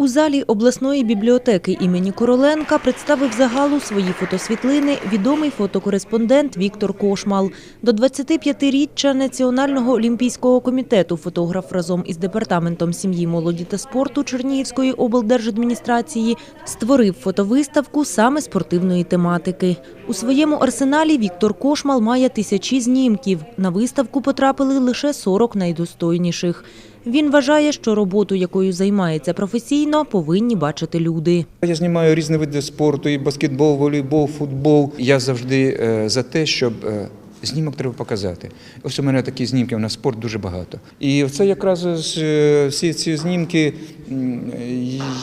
У залі обласної бібліотеки імені Короленка представив загалу свої фотосвітлини відомий фотокореспондент Віктор Кошмал. До 25-річчя Національного олімпійського комітету фотограф разом із департаментом сім'ї, молоді та спорту Чернігівської облдержадміністрації створив фотовиставку саме спортивної тематики. У своєму арсеналі Віктор Кошмал має тисячі знімків. На виставку потрапили лише 40 найдостойніших. Він вважає, що роботу, якою займається професійно, повинні бачити люди. Я знімаю різні види спорту, і баскетбол, волейбол, футбол. Я завжди е, за те, щоб е, знімок треба показати. Ось у мене такі знімки, у нас спорт дуже багато. І це якраз е, всі ці знімки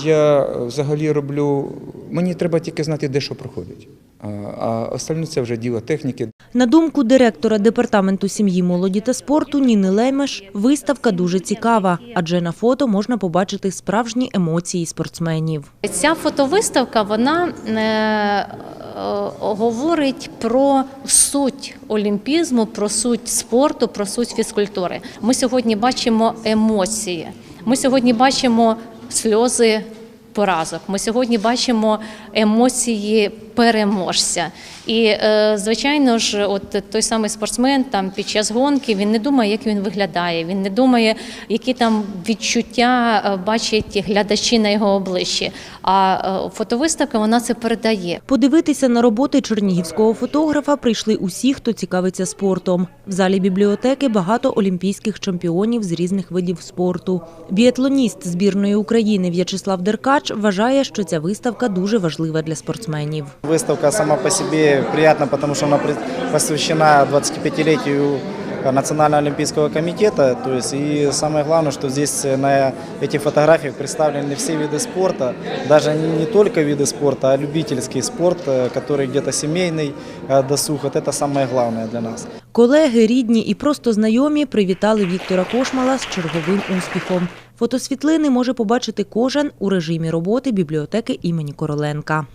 я взагалі роблю. Мені треба тільки знати, де що проходить. А, остальне це вже діло техніки. На думку директора департаменту сім'ї, молоді та спорту Ніни Леймеш, виставка дуже цікава, адже на фото можна побачити справжні емоції спортсменів. Ця фотовиставка вона е, е, говорить про суть олімпізму, про суть спорту, про суть фізкультури. Ми сьогодні бачимо емоції. Ми сьогодні бачимо сльози поразок. Ми сьогодні бачимо емоції переможця. І е, звичайно ж, от той самий спортсмен там під час гонки він не думає, як він виглядає. Він не думає, які там відчуття е, бачать глядачі на його обличчі. А е, фотовиставка вона це передає. Подивитися на роботи чернігівського фотографа прийшли усі, хто цікавиться спортом. В залі бібліотеки багато олімпійських чемпіонів з різних видів спорту. Біатлоніст збірної України В'ячеслав Деркач вважає, що ця виставка дуже важлива для спортсменів. Выставка сама по себе приятна, потому что она при- посвящена 25-летию Национального олимпийского комитета. То есть, и самое главное, что здесь на этих фотографиях представлены все виды спорта, даже не не только виды спорта, а любительский спорт, э, который где-то семейный э, досуг. Вот это самое главное для нас. Колеги, рідні і просто знайомі привітали Віктора Кошмала з черговим успіхом. Фотосвітлини може побачити кожен у режимі роботи бібліотеки імені Короленка.